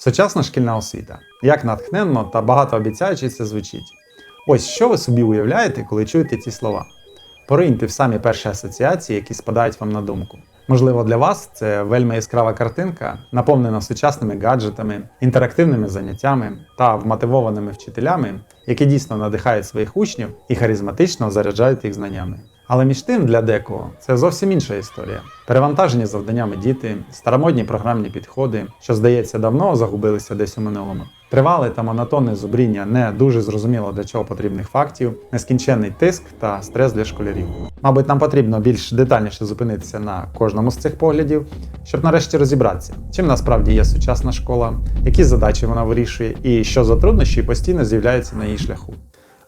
Сучасна шкільна освіта. Як натхненно та багатообіцяюче це звучить. Ось що ви собі уявляєте, коли чуєте ці слова? Пориньте в самі перші асоціації, які спадають вам на думку. Можливо, для вас це вельми яскрава картинка, наповнена сучасними гаджетами, інтерактивними заняттями та вмотивованими вчителями, які дійсно надихають своїх учнів і харизматично заряджають їх знаннями. Але між тим для декого це зовсім інша історія. Перевантажені завданнями діти, старомодні програмні підходи, що здається давно загубилися десь у минулому. Тривале та монотонне зубріння не дуже зрозуміло для чого потрібних фактів, нескінченний тиск та стрес для школярів. Мабуть, нам потрібно більш детальніше зупинитися на кожному з цих поглядів, щоб нарешті розібратися, чим насправді є сучасна школа, які задачі вона вирішує і що за труднощі постійно з'являються на її шляху.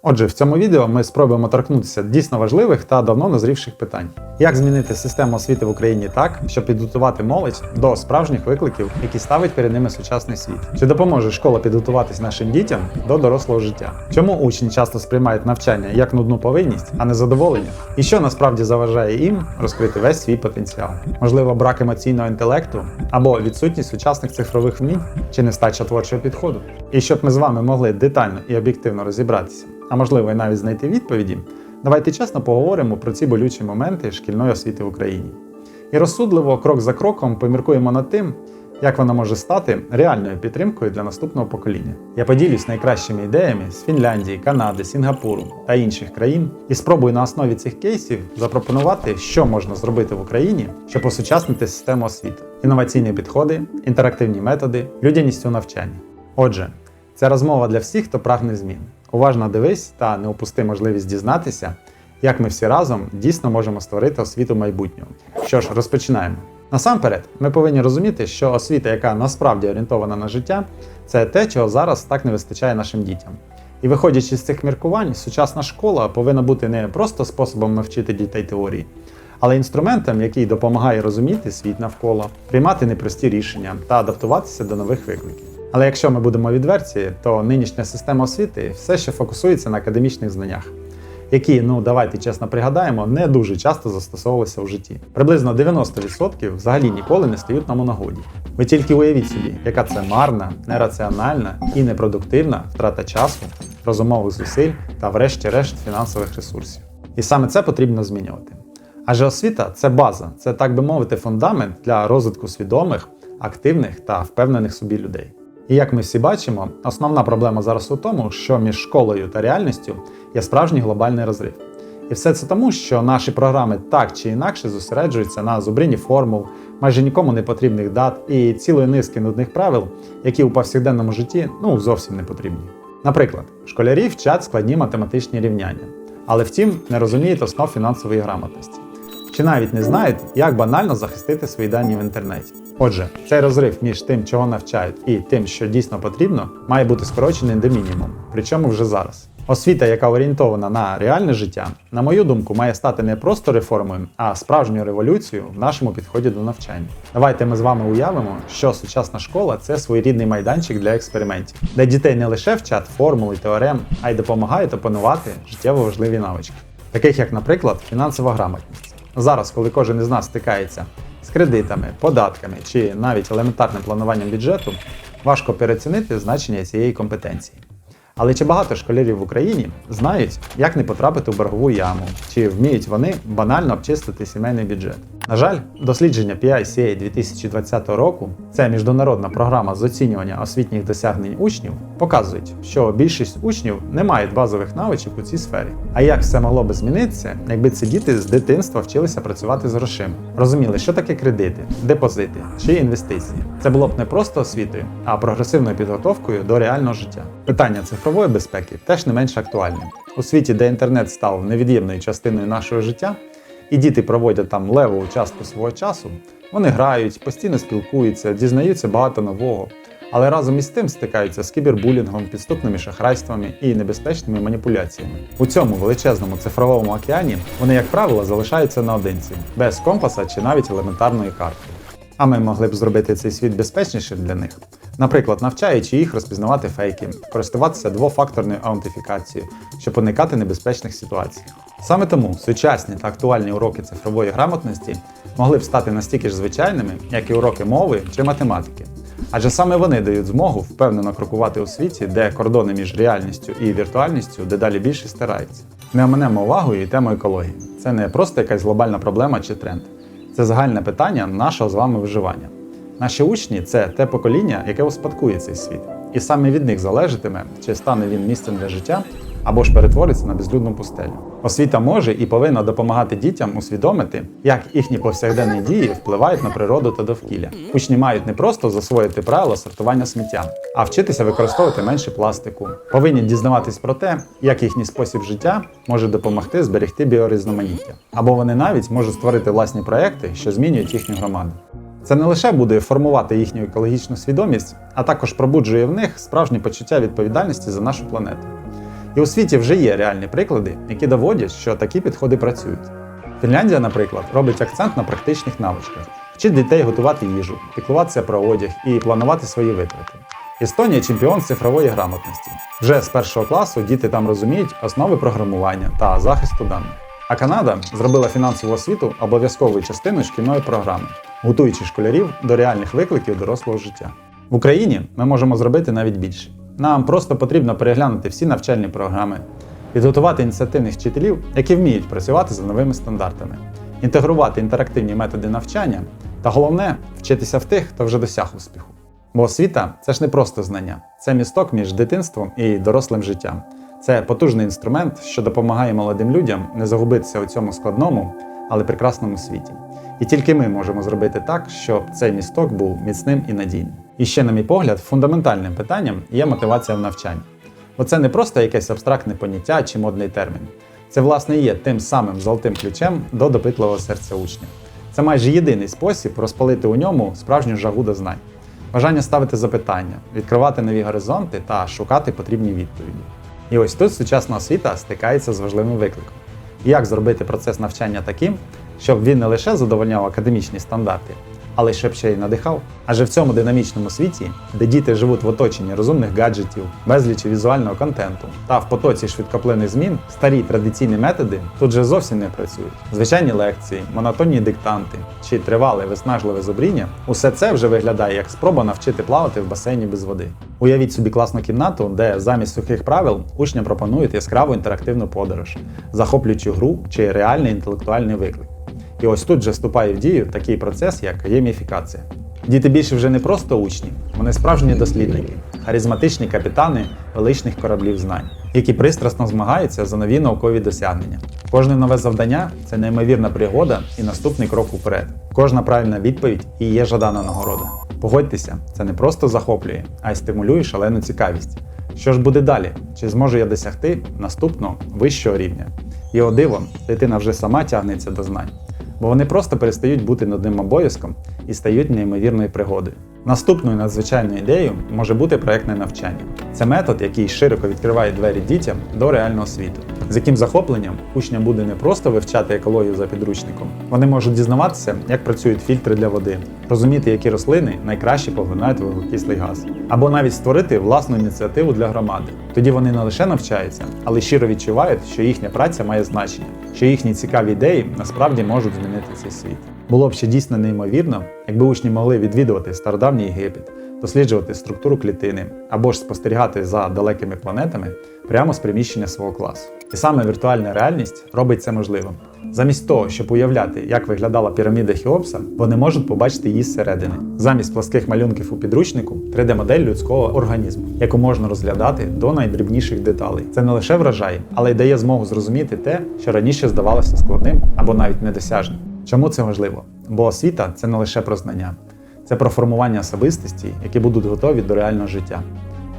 Отже, в цьому відео ми спробуємо торкнутися дійсно важливих та давно назрівших питань. Як змінити систему освіти в Україні так, щоб підготувати молодь до справжніх викликів, які ставить перед ними сучасний світ? Чи допоможе школа підготуватись нашим дітям до дорослого життя? Чому учні часто сприймають навчання як нудну повинність, а не задоволення? І що насправді заважає їм розкрити весь свій потенціал? Можливо, брак емоційного інтелекту або відсутність сучасних цифрових вмінь чи нестача творчого підходу? І щоб ми з вами могли детально і об'єктивно розібратися, а можливо і навіть знайти відповіді, давайте чесно поговоримо про ці болючі моменти шкільної освіти в Україні. І розсудливо, крок за кроком, поміркуємо над тим, як вона може стати реальною підтримкою для наступного покоління. Я поділюсь найкращими ідеями з Фінляндії, Канади, Сінгапуру та інших країн і спробую на основі цих кейсів запропонувати, що можна зробити в Україні, щоб осучаснити систему освіти, інноваційні підходи, інтерактивні методи, людяність у навчанні. Отже, це розмова для всіх, хто прагне змін. Уважно дивись та не упусти можливість дізнатися, як ми всі разом дійсно можемо створити освіту майбутнього. Що ж, розпочинаємо. Насамперед, ми повинні розуміти, що освіта, яка насправді орієнтована на життя, це те, чого зараз так не вистачає нашим дітям. І виходячи з цих міркувань, сучасна школа повинна бути не просто способом навчити дітей теорії, але інструментом, який допомагає розуміти світ навколо, приймати непрості рішення та адаптуватися до нових викликів. Але якщо ми будемо відверті, то нинішня система освіти все ще фокусується на академічних знаннях, які, ну давайте чесно пригадаємо, не дуже часто застосовувалися в житті. Приблизно 90% взагалі ніколи не стають нам у нагоді. Ви тільки уявіть собі, яка це марна, нераціональна і непродуктивна втрата часу, розумових зусиль та, врешті-решт, фінансових ресурсів. І саме це потрібно змінювати. Адже освіта це база, це так би мовити, фундамент для розвитку свідомих, активних та впевнених собі людей. І як ми всі бачимо, основна проблема зараз у тому, що між школою та реальністю є справжній глобальний розрив. І все це тому, що наші програми так чи інакше зосереджуються на зубрінні формул, майже нікому не потрібних дат і цілої низки нудних правил, які у повсякденному житті ну зовсім не потрібні. Наприклад, школярі вчать складні математичні рівняння, але втім не розуміють основ фінансової грамотності. Чи навіть не знають, як банально захистити свої дані в інтернеті. Отже, цей розрив між тим, чого навчають, і тим, що дійсно потрібно, має бути скорочений до мінімуму, причому вже зараз. Освіта, яка орієнтована на реальне життя, на мою думку, має стати не просто реформою, а справжньою революцією в нашому підході до навчання. Давайте ми з вами уявимо, що сучасна школа це своєрідний майданчик для експериментів, де дітей не лише вчать формул і теорем, а й допомагають опанувати життєво важливі навички, таких як, наприклад, фінансова грамотність. Зараз, коли кожен із нас стикається з кредитами, податками чи навіть елементарним плануванням бюджету, важко переоцінити значення цієї компетенції. Але чи багато школярів в Україні знають, як не потрапити у боргову яму, чи вміють вони банально обчистити сімейний бюджет? На жаль, дослідження PICA 2020 року, це міжнародна програма з оцінювання освітніх досягнень учнів, показують, що більшість учнів не мають базових навичок у цій сфері. А як все могло би змінитися, якби ці діти з дитинства вчилися працювати з грошима, розуміли, що таке кредити, депозити чи інвестиції? Це було б не просто освітою, а прогресивною підготовкою до реального життя. Питання цифрової безпеки теж не менш актуальне. У світі, де інтернет став невід'ємною частиною нашого життя, і діти проводять там левову частку свого часу, вони грають, постійно спілкуються, дізнаються багато нового, але разом із тим стикаються з кібербулінгом, підступними шахрайствами і небезпечними маніпуляціями. У цьому величезному цифровому океані вони, як правило, залишаються наодинці, без компаса чи навіть елементарної карти. А ми могли б зробити цей світ безпечнішим для них. Наприклад, навчаючи їх розпізнавати фейки, користуватися двофакторною аутентифікацією, щоб уникати небезпечних ситуацій. Саме тому сучасні та актуальні уроки цифрової грамотності могли б стати настільки ж звичайними, як і уроки мови чи математики. Адже саме вони дають змогу впевнено крокувати у світі, де кордони між реальністю і віртуальністю дедалі більше стираються. Не оминемо увагою і тему екології. Це не просто якась глобальна проблема чи тренд. Це загальне питання нашого з вами виживання. Наші учні це те покоління, яке успадкує цей світ. І саме від них залежатиме, чи стане він місцем для життя або ж перетвориться на безлюдну пустелю. Освіта може і повинна допомагати дітям усвідомити, як їхні повсякденні дії впливають на природу та довкілля. Учні мають не просто засвоїти правила сортування сміття, а вчитися використовувати менше пластику. Повинні дізнаватись про те, як їхній спосіб життя може допомогти зберегти біорізноманіття. Або вони навіть можуть створити власні проекти, що змінюють їхню громаду. Це не лише буде формувати їхню екологічну свідомість, а також пробуджує в них справжнє почуття відповідальності за нашу планету. І у світі вже є реальні приклади, які доводять, що такі підходи працюють. Фінляндія, наприклад, робить акцент на практичних навичках, вчить дітей готувати їжу, піклуватися про одяг і планувати свої витрати. Естонія чемпіон цифрової грамотності. Вже з першого класу діти там розуміють основи програмування та захисту даних. А Канада зробила фінансову освіту обов'язковою частиною шкільної програми, готуючи школярів до реальних викликів дорослого життя. В Україні ми можемо зробити навіть більше. Нам просто потрібно переглянути всі навчальні програми, підготувати ініціативних вчителів, які вміють працювати за новими стандартами, інтегрувати інтерактивні методи навчання та головне вчитися в тих, хто вже досяг успіху. Бо освіта це ж не просто знання, це місток між дитинством і дорослим життям. Це потужний інструмент, що допомагає молодим людям не загубитися у цьому складному, але прекрасному світі. І тільки ми можемо зробити так, щоб цей місток був міцним і надійним. І ще, на мій погляд, фундаментальним питанням є мотивація в навчанні. Бо це не просто якесь абстрактне поняття чи модний термін. Це, власне, є тим самим золотим ключем до допитливого серця учня. Це майже єдиний спосіб розпалити у ньому справжню жагу до знань, бажання ставити запитання, відкривати нові горизонти та шукати потрібні відповіді. І ось тут сучасна освіта стикається з важливим викликом. Як зробити процес навчання таким, щоб він не лише задовольняв академічні стандарти, але щоб ще й надихав. Адже в цьому динамічному світі, де діти живуть в оточенні розумних гаджетів, безлічі візуального контенту та в потоці швидкоплинних змін, старі традиційні методи тут же зовсім не працюють. Звичайні лекції, монотонні диктанти чи тривале виснажливе зубріння усе це вже виглядає як спроба навчити плавати в басейні без води. Уявіть собі класну кімнату, де замість сухих правил учням пропонують яскраву інтерактивну подорож, захоплюючу гру чи реальний інтелектуальний виклик. І ось тут же вступає в дію такий процес, як гейміфікація. Діти більше вже не просто учні, вони справжні дослідники, харизматичні капітани величних кораблів знань, які пристрасно змагаються за нові наукові досягнення. Кожне нове завдання це неймовірна пригода і наступний крок уперед. Кожна правильна відповідь і є жадана нагорода. Погодьтеся, це не просто захоплює, а й стимулює шалену цікавість. Що ж буде далі? Чи зможу я досягти наступного вищого рівня? І о диво, дитина вже сама тягнеться до знань бо вони просто перестають бути нудним обов'язком і стають неймовірною пригодою. Наступною надзвичайною ідеєю може бути проєктне навчання. Це метод, який широко відкриває двері дітям до реального світу, з яким захопленням учням буде не просто вивчати екологію за підручником, вони можуть дізнаватися, як працюють фільтри для води, розуміти, які рослини найкраще поглинають вуглекислий газ, або навіть створити власну ініціативу для громади. Тоді вони не лише навчаються, але щиро відчувають, що їхня праця має значення, що їхні цікаві ідеї насправді можуть змінити цей світ. Було б ще дійсно неймовірно, якби учні могли відвідувати стародавній Єгипет, досліджувати структуру клітини або ж спостерігати за далекими планетами прямо з приміщення свого класу. І саме віртуальна реальність робить це можливим. Замість того, щоб уявляти, як виглядала піраміда Хеопса, вони можуть побачити її зсередини. Замість плоских малюнків у підручнику 3D-модель людського організму, яку можна розглядати до найдрібніших деталей. Це не лише вражає, але й дає змогу зрозуміти те, що раніше здавалося складним або навіть недосяжним. Чому це важливо? Бо освіта це не лише про знання, це про формування особистості, які будуть готові до реального життя.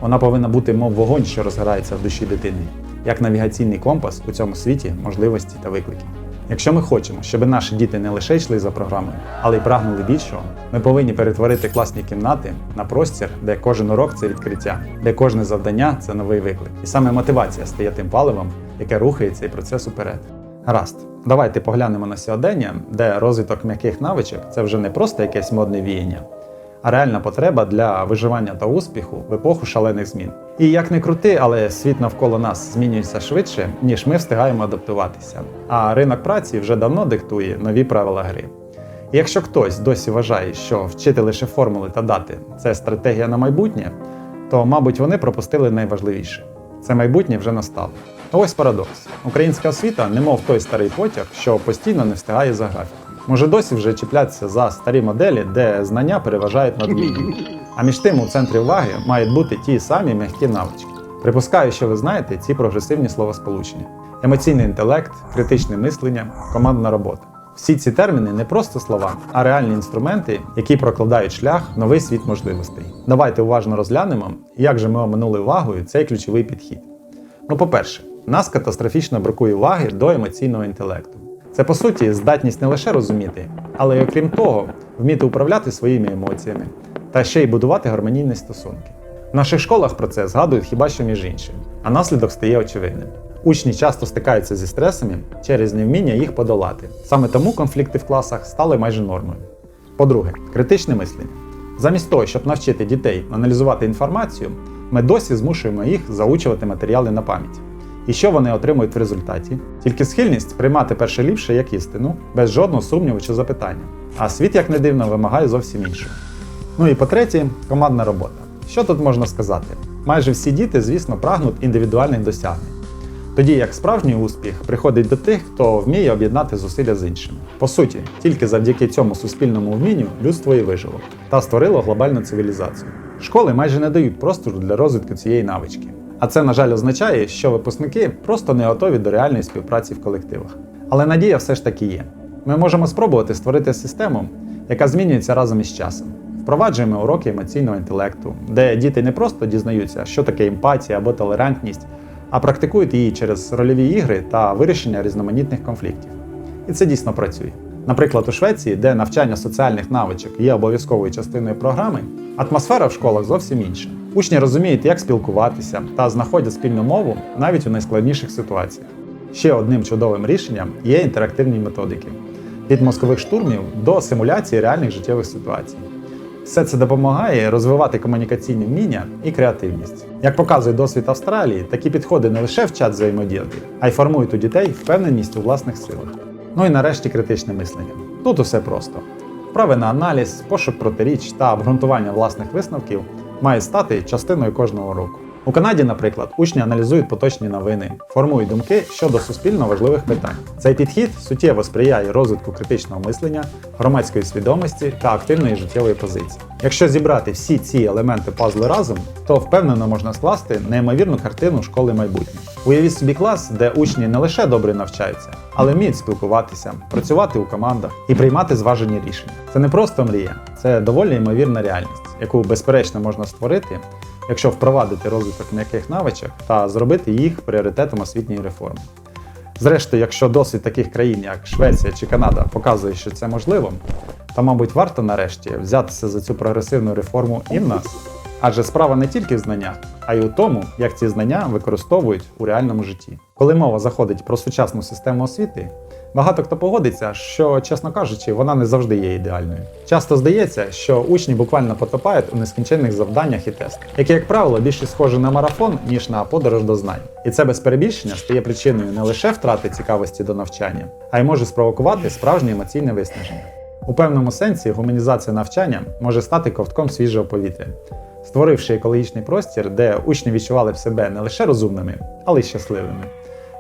Вона повинна бути, мов вогонь, що розгорається в душі дитини, як навігаційний компас у цьому світі можливості та викликів. Якщо ми хочемо, щоб наші діти не лише йшли за програмою, але й прагнули більшого, ми повинні перетворити класні кімнати на простір, де кожен урок це відкриття, де кожне завдання це новий виклик. І саме мотивація стає тим паливом, яке рухає цей процес уперед. Гаразд, давайте поглянемо на сьогодення, де розвиток м'яких навичок це вже не просто якесь модне віяння, а реальна потреба для виживання та успіху в епоху шалених змін. І як не крути, але світ навколо нас змінюється швидше, ніж ми встигаємо адаптуватися. А ринок праці вже давно диктує нові правила гри. І якщо хтось досі вважає, що вчити лише формули та дати це стратегія на майбутнє, то, мабуть, вони пропустили найважливіше. Це майбутнє вже настало. Ось парадокс: українська освіта, немов той старий потяг, що постійно не встигає за графіком. Може досі вже чіплятися за старі моделі, де знання переважають над вмінням. А між тим у центрі уваги мають бути ті самі м'які навички. Припускаю, що ви знаєте ці прогресивні словосполучення: емоційний інтелект, критичне мислення, командна робота. Всі ці терміни не просто слова, а реальні інструменти, які прокладають шлях в новий світ можливостей. Давайте уважно розглянемо, як же ми оминули увагою цей ключовий підхід. Ну, по-перше, нас катастрофічно бракує уваги до емоційного інтелекту. Це по суті здатність не лише розуміти, але й окрім того, вміти управляти своїми емоціями та ще й будувати гармонійні стосунки. В наших школах про це згадують хіба що між іншим, а наслідок стає очевидним. Учні часто стикаються зі стресами через невміння їх подолати. Саме тому конфлікти в класах стали майже нормою. По-друге, критичне мислення. Замість того, щоб навчити дітей аналізувати інформацію, ми досі змушуємо їх заучувати матеріали на пам'ять. І що вони отримують в результаті? Тільки схильність приймати перше ліпше як істину, без жодного сумніву чи запитання. А світ, як не дивно, вимагає зовсім іншого. Ну і по-третє, командна робота. Що тут можна сказати? Майже всі діти, звісно, прагнуть індивідуальних досягнень. Тоді як справжній успіх приходить до тих, хто вміє об'єднати зусилля з іншими. По суті, тільки завдяки цьому суспільному вмінню людство і вижило та створило глобальну цивілізацію. Школи майже не дають простору для розвитку цієї навички. А це, на жаль, означає, що випускники просто не готові до реальної співпраці в колективах. Але надія все ж таки є. Ми можемо спробувати створити систему, яка змінюється разом із часом. Впроваджуємо уроки емоційного інтелекту, де діти не просто дізнаються, що таке емпатія або толерантність, а практикують її через рольові ігри та вирішення різноманітних конфліктів. І це дійсно працює. Наприклад, у Швеції, де навчання соціальних навичок є обов'язковою частиною програми, атмосфера в школах зовсім інша. Учні розуміють, як спілкуватися та знаходять спільну мову навіть у найскладніших ситуаціях. Ще одним чудовим рішенням є інтерактивні методики від мозкових штурмів до симуляції реальних життєвих ситуацій. Все це допомагає розвивати комунікаційні вміння і креативність. Як показує досвід Австралії, такі підходи не лише вчать взаємодіяти, а й формують у дітей впевненість у власних силах. Ну і нарешті критичне мислення. Тут усе просто. Вправи на аналіз, пошук протиріч та обґрунтування власних висновків мають стати частиною кожного року. У Канаді, наприклад, учні аналізують поточні новини, формують думки щодо суспільно важливих питань. Цей підхід суттєво сприяє розвитку критичного мислення, громадської свідомості та активної життєвої позиції. Якщо зібрати всі ці елементи пазлу разом, то впевнено можна скласти неймовірну картину школи майбутнього. Уявіть собі клас, де учні не лише добре навчаються, але вміють спілкуватися, працювати у командах і приймати зважені рішення. Це не просто мрія, це доволі ймовірна реальність, яку безперечно можна створити, якщо впровадити розвиток м'яких навичок та зробити їх пріоритетом освітньої реформи. Зрештою, якщо досвід таких країн, як Швеція чи Канада, показує, що це можливо, то, мабуть, варто нарешті взятися за цю прогресивну реформу і в нас. Адже справа не тільки в знаннях, а й у тому, як ці знання використовують у реальному житті. Коли мова заходить про сучасну систему освіти, багато хто погодиться, що, чесно кажучи, вона не завжди є ідеальною. Часто здається, що учні буквально потопають у нескінченних завданнях і тестах, які, як правило, більше схожі на марафон, ніж на подорож до знань. І це без перебільшення стає причиною не лише втрати цікавості до навчання, а й може спровокувати справжнє емоційне виснаження. У певному сенсі гуманізація навчання може стати ковтком свіжого повітря, створивши екологічний простір, де учні відчували б себе не лише розумними, але й щасливими.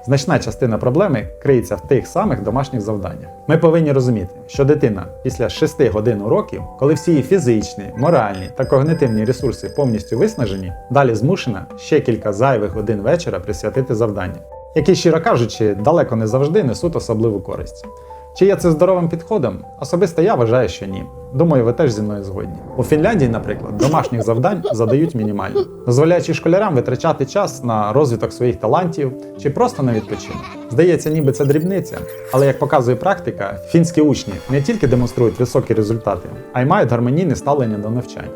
Значна частина проблеми криється в тих самих домашніх завданнях. Ми повинні розуміти, що дитина після 6 годин уроків, коли всі її фізичні, моральні та когнитивні ресурси повністю виснажені, далі змушена ще кілька зайвих годин вечора присвятити завдання, які, щиро кажучи, далеко не завжди несуть особливу користь. Чи є це здоровим підходом? Особисто я вважаю, що ні. Думаю, ви теж зі мною згодні. У Фінляндії, наприклад, домашніх завдань задають мінімально, дозволяючи школярам витрачати час на розвиток своїх талантів чи просто на відпочинок. Здається, ніби це дрібниця, але як показує практика, фінські учні не тільки демонструють високі результати, а й мають гармонійне ставлення до навчання.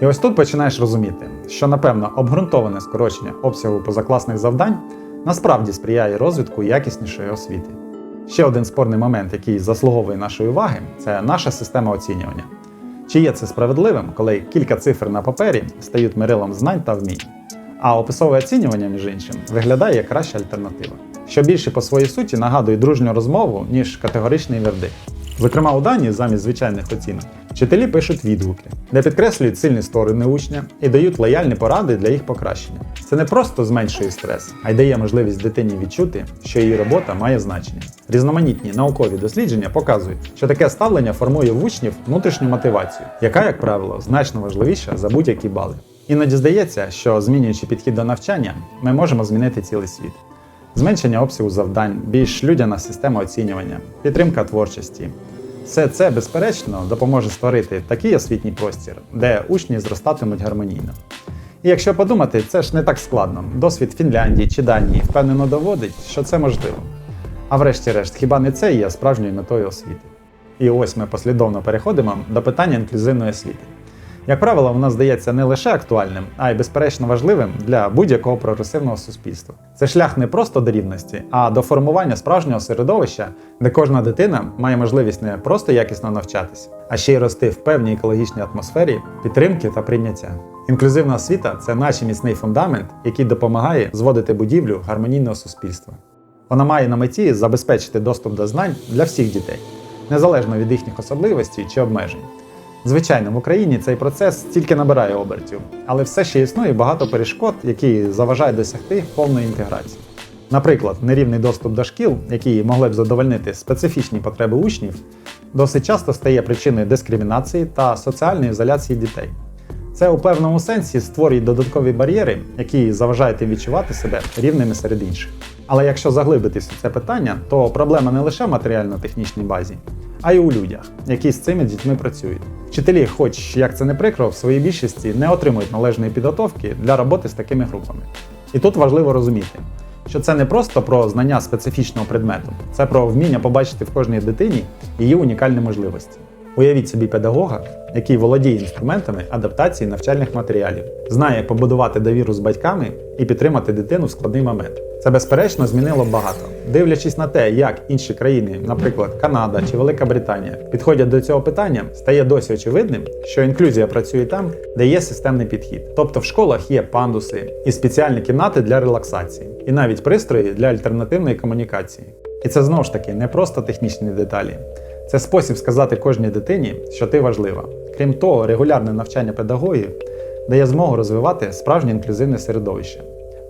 І ось тут починаєш розуміти, що напевно обґрунтоване скорочення обсягу позакласних завдань насправді сприяє розвитку якіснішої освіти. Ще один спорний момент, який заслуговує нашої уваги, це наша система оцінювання. Чи є це справедливим, коли кілька цифр на папері стають мирилом знань та вмінь? А описове оцінювання, між іншим, виглядає як краща альтернатива, що більше по своїй суті нагадує дружню розмову, ніж категоричний вердикт. Зокрема, у Данії замість звичайних оцінок вчителі пишуть відгуки, де підкреслюють сильні сторони учня і дають лояльні поради для їх покращення. Це не просто зменшує стрес, а й дає можливість дитині відчути, що її робота має значення. Різноманітні наукові дослідження показують, що таке ставлення формує в учнів внутрішню мотивацію, яка, як правило, значно важливіша за будь-які бали. Іноді здається, що змінюючи підхід до навчання, ми можемо змінити цілий світ. Зменшення обсягу завдань, більш людяна система оцінювання, підтримка творчості. Все це, безперечно, допоможе створити такий освітній простір, де учні зростатимуть гармонійно. І якщо подумати, це ж не так складно. Досвід Фінляндії чи Данії впевнено доводить, що це можливо. А врешті-решт, хіба не це є справжньою метою освіти? І ось ми послідовно переходимо до питання інклюзивної освіти. Як правило, воно здається не лише актуальним, а й безперечно важливим для будь-якого прогресивного суспільства. Це шлях не просто до рівності, а до формування справжнього середовища, де кожна дитина має можливість не просто якісно навчатися, а ще й рости в певній екологічній атмосфері підтримки та прийняття. Інклюзивна освіта це наш міцний фундамент, який допомагає зводити будівлю гармонійного суспільства. Вона має на меті забезпечити доступ до знань для всіх дітей, незалежно від їхніх особливостей чи обмежень. Звичайно, в Україні цей процес тільки набирає обертів, але все ще існує багато перешкод, які заважають досягти повної інтеграції. Наприклад, нерівний доступ до шкіл, які могли б задовольнити специфічні потреби учнів, досить часто стає причиною дискримінації та соціальної ізоляції дітей. Це у певному сенсі створює додаткові бар'єри, які заважають їм відчувати себе рівними серед інших. Але якщо заглибитись у це питання, то проблема не лише в матеріально-технічній базі, а й у людях, які з цими дітьми працюють. Вчителі, хоч як це не прикро, в своїй більшості не отримують належної підготовки для роботи з такими групами. І тут важливо розуміти, що це не просто про знання специфічного предмету, це про вміння побачити в кожній дитині її унікальні можливості. Уявіть собі педагога, який володіє інструментами адаптації навчальних матеріалів, знає як побудувати довіру з батьками і підтримати дитину в складний момент. Це безперечно змінило багато. Дивлячись на те, як інші країни, наприклад Канада чи Велика Британія, підходять до цього питання, стає досі очевидним, що інклюзія працює там, де є системний підхід. Тобто в школах є пандуси і спеціальні кімнати для релаксації, і навіть пристрої для альтернативної комунікації. І це знову ж таки не просто технічні деталі. Це спосіб сказати кожній дитині, що ти важлива. Крім того, регулярне навчання педагогів дає змогу розвивати справжнє інклюзивне середовище,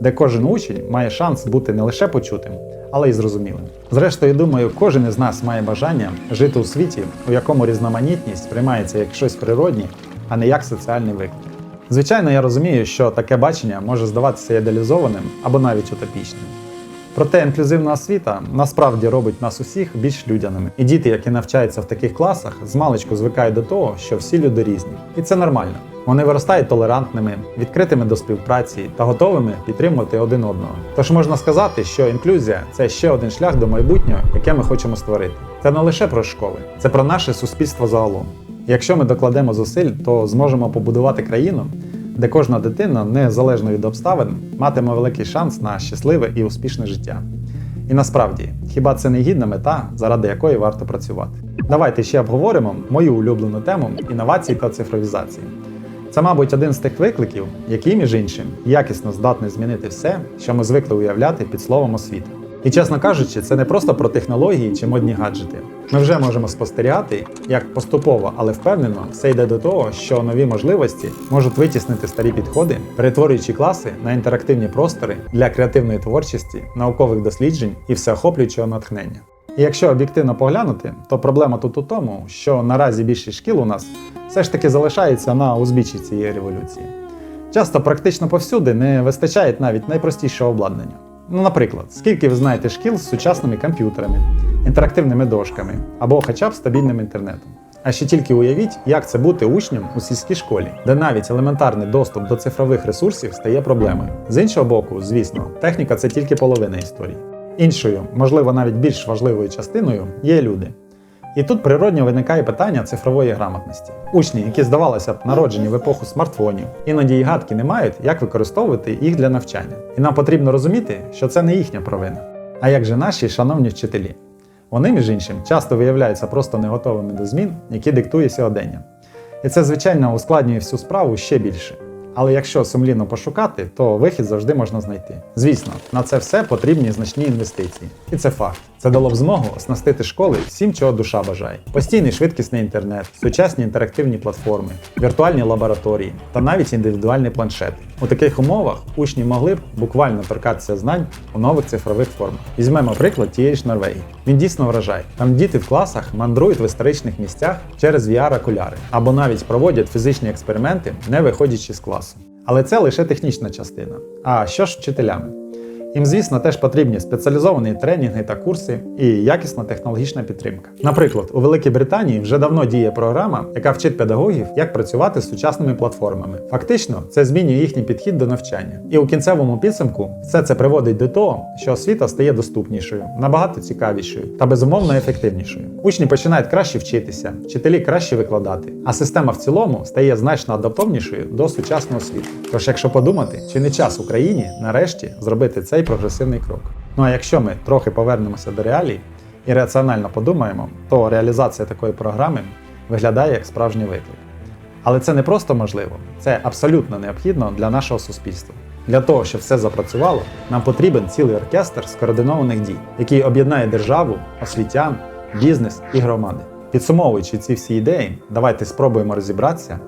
де кожен учень має шанс бути не лише почутим, але й зрозумілим. Зрештою, думаю, кожен із нас має бажання жити у світі, у якому різноманітність сприймається як щось природнє, а не як соціальний виклик. Звичайно, я розумію, що таке бачення може здаватися ідеалізованим або навіть утопічним. Проте інклюзивна освіта насправді робить нас усіх більш людяними. І діти, які навчаються в таких класах, з маличку звикають до того, що всі люди різні. І це нормально. Вони виростають толерантними, відкритими до співпраці та готовими підтримувати один одного. Тож можна сказати, що інклюзія це ще один шлях до майбутнього, яке ми хочемо створити. Це не лише про школи, це про наше суспільство загалом. Якщо ми докладемо зусиль, то зможемо побудувати країну, де кожна дитина, незалежно від обставин, матиме великий шанс на щасливе і успішне життя. І насправді, хіба це не гідна мета, заради якої варто працювати? Давайте ще обговоримо мою улюблену тему інновацій та цифровізації. Це, мабуть, один з тих викликів, який, між іншим, якісно здатний змінити все, що ми звикли уявляти під словом освіта. І чесно кажучи, це не просто про технології чи модні гаджети. Ми вже можемо спостерігати, як поступово, але впевнено, все йде до того, що нові можливості можуть витіснити старі підходи, перетворюючи класи на інтерактивні простори для креативної творчості, наукових досліджень і всеохоплюючого натхнення. І якщо об'єктивно поглянути, то проблема тут у тому, що наразі більшість шкіл у нас все ж таки залишається на узбіччі цієї революції. Часто практично повсюди не вистачає навіть найпростішого обладнання. Ну, наприклад, скільки ви знаєте шкіл з сучасними комп'ютерами, інтерактивними дошками або хоча б стабільним інтернетом. А ще тільки уявіть, як це бути учнем у сільській школі, де навіть елементарний доступ до цифрових ресурсів стає проблемою. З іншого боку, звісно, техніка це тільки половина історії. Іншою, можливо, навіть більш важливою частиною є люди. І тут природньо виникає питання цифрової грамотності. Учні, які здавалося б народжені в епоху смартфонів, іноді й гадки не мають, як використовувати їх для навчання. І нам потрібно розуміти, що це не їхня провина. А як же наші шановні вчителі? Вони, між іншим, часто виявляються просто не готовими до змін, які диктує сьогодення. І це, звичайно, ускладнює всю справу ще більше. Але якщо сумлінно пошукати, то вихід завжди можна знайти. Звісно, на це все потрібні значні інвестиції. І це факт. Це дало б змогу оснастити школи всім, чого душа бажає. Постійний швидкісний інтернет, сучасні інтерактивні платформи, віртуальні лабораторії та навіть індивідуальний планшет. У таких умовах учні могли б буквально торкатися знань у нових цифрових формах. Візьмемо приклад тієї ж Норвегії. Він дійсно вражає. Там діти в класах мандрують в історичних місцях через VR-окуляри або навіть проводять фізичні експерименти, не виходячи з класу. Але це лише технічна частина. А що ж вчителями? Їм, звісно, теж потрібні спеціалізовані тренінги та курси і якісна технологічна підтримка. Наприклад, у Великій Британії вже давно діє програма, яка вчить педагогів, як працювати з сучасними платформами. Фактично, це змінює їхній підхід до навчання. І у кінцевому підсумку все це приводить до того, що освіта стає доступнішою, набагато цікавішою та безумовно ефективнішою. Учні починають краще вчитися, вчителі краще викладати, а система в цілому стає значно адаптовнішою до сучасного світу. Тож, якщо подумати, чи не час Україні нарешті зробити цей прогресивний крок. Ну а якщо ми трохи повернемося до реалій і раціонально подумаємо, то реалізація такої програми виглядає як справжній виклик. Але це не просто можливо, це абсолютно необхідно для нашого суспільства. Для того, щоб все запрацювало, нам потрібен цілий оркестр скоординованих дій, який об'єднає державу, освітян, бізнес і громади. Підсумовуючи ці всі ідеї, давайте спробуємо розібратися,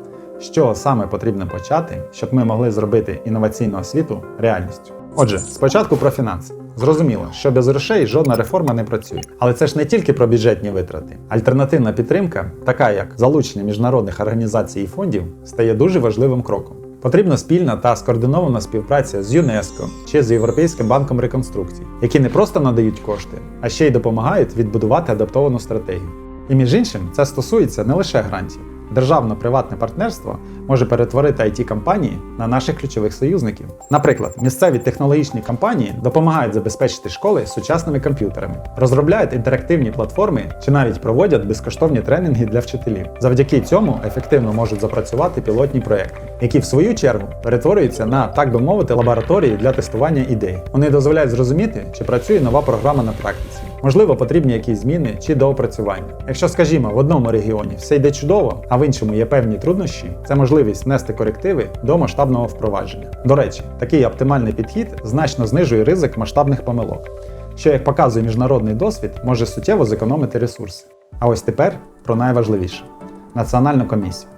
чого саме потрібно почати, щоб ми могли зробити інноваційну освіту реальністю. Отже, спочатку про фінанси. Зрозуміло, що без грошей жодна реформа не працює. Але це ж не тільки про бюджетні витрати. Альтернативна підтримка, така як залучення міжнародних організацій і фондів, стає дуже важливим кроком. Потрібна спільна та скоординована співпраця з ЮНЕСКО чи з Європейським банком реконструкції, які не просто надають кошти, а ще й допомагають відбудувати адаптовану стратегію. І між іншим, це стосується не лише грантів. Державно-приватне партнерство може перетворити it компанії на наших ключових союзників. Наприклад, місцеві технологічні компанії допомагають забезпечити школи сучасними комп'ютерами, розробляють інтерактивні платформи чи навіть проводять безкоштовні тренінги для вчителів. Завдяки цьому ефективно можуть запрацювати пілотні проекти, які в свою чергу перетворюються на, так би мовити, лабораторії для тестування ідей. Вони дозволяють зрозуміти, чи працює нова програма на практиці. Можливо, потрібні якісь зміни чи доопрацювання. Якщо, скажімо, в одному регіоні все йде чудово, а в іншому є певні труднощі, це можливість внести корективи до масштабного впровадження. До речі, такий оптимальний підхід значно знижує ризик масштабних помилок, що, як показує міжнародний досвід, може суттєво зекономити ресурси. А ось тепер про найважливіше національну комісію.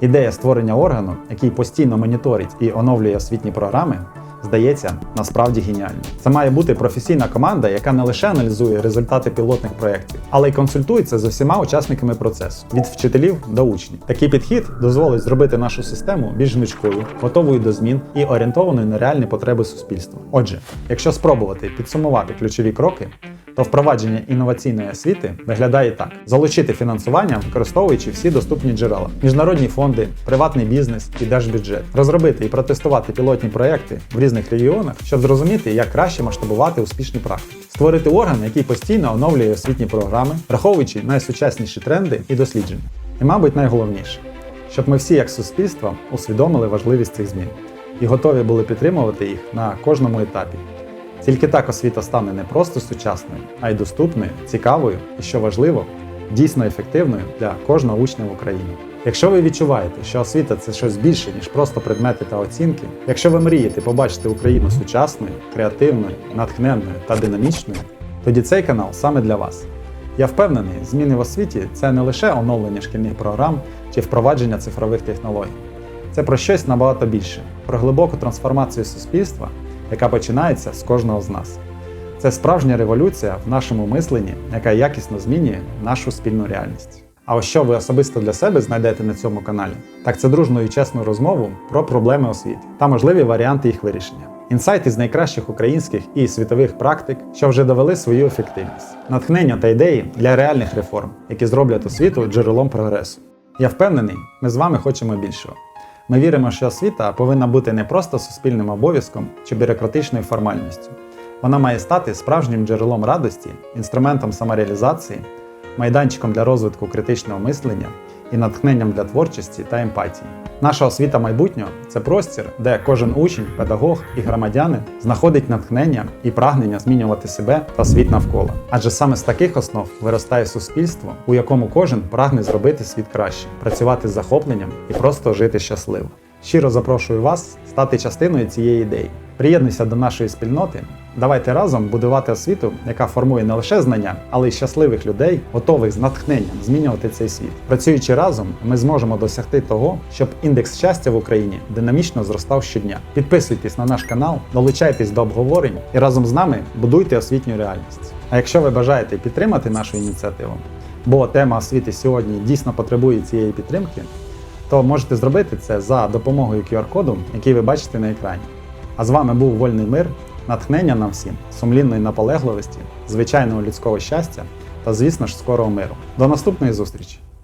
Ідея створення органу, який постійно моніторить і оновлює освітні програми, здається насправді геніальною. Це має бути професійна команда, яка не лише аналізує результати пілотних проєктів, але й консультується з усіма учасниками процесу від вчителів до учнів. Такий підхід дозволить зробити нашу систему більш гнучкою, готовою до змін і орієнтованою на реальні потреби суспільства. Отже, якщо спробувати підсумувати ключові кроки, то впровадження інноваційної освіти виглядає так: залучити фінансування, використовуючи всі доступні джерела, міжнародні фонди, приватний бізнес і держбюджет, розробити і протестувати пілотні проекти в різних регіонах, щоб зрозуміти, як краще масштабувати успішні практики, створити орган, який постійно оновлює освітні програми, враховуючи найсучасніші тренди і дослідження. І, мабуть, найголовніше, щоб ми всі, як суспільство, усвідомили важливість цих змін і готові були підтримувати їх на кожному етапі. Тільки так освіта стане не просто сучасною, а й доступною, цікавою і, що важливо, дійсно ефективною для кожного учня в Україні. Якщо ви відчуваєте, що освіта це щось більше, ніж просто предмети та оцінки, якщо ви мрієте побачити Україну сучасною, креативною, натхненною та динамічною, тоді цей канал саме для вас. Я впевнений, зміни в освіті це не лише оновлення шкільних програм чи впровадження цифрових технологій. Це про щось набагато більше, про глибоку трансформацію суспільства, яка починається з кожного з нас. Це справжня революція в нашому мисленні, яка якісно змінює нашу спільну реальність. А ось що ви особисто для себе знайдете на цьому каналі, так це дружну і чесну розмову про проблеми освіти та можливі варіанти їх вирішення. Інсайти з найкращих українських і світових практик, що вже довели свою ефективність, натхнення та ідеї для реальних реформ, які зроблять освіту джерелом прогресу. Я впевнений, ми з вами хочемо більшого. Ми віримо, що освіта повинна бути не просто суспільним обов'язком чи бюрократичною формальністю. Вона має стати справжнім джерелом радості, інструментом самореалізації, майданчиком для розвитку критичного мислення і натхненням для творчості та емпатії. Наша освіта майбутнього це простір, де кожен учень, педагог і громадянин знаходить натхнення і прагнення змінювати себе та світ навколо. Адже саме з таких основ виростає суспільство, у якому кожен прагне зробити світ краще, працювати з захопленням і просто жити щасливо. Щиро запрошую вас стати частиною цієї ідеї. Приєднуйся до нашої спільноти. Давайте разом будувати освіту, яка формує не лише знання, але й щасливих людей, готових з натхненням змінювати цей світ. Працюючи разом, ми зможемо досягти того, щоб індекс щастя в Україні динамічно зростав щодня. Підписуйтесь на наш канал, долучайтесь до обговорень і разом з нами будуйте освітню реальність. А якщо ви бажаєте підтримати нашу ініціативу, бо тема освіти сьогодні дійсно потребує цієї підтримки, то можете зробити це за допомогою QR-коду, який ви бачите на екрані. А з вами був Вольний Мир, натхнення нам всім, сумлінної наполегливості, звичайного людського щастя та, звісно ж, скорого миру. До наступної зустрічі!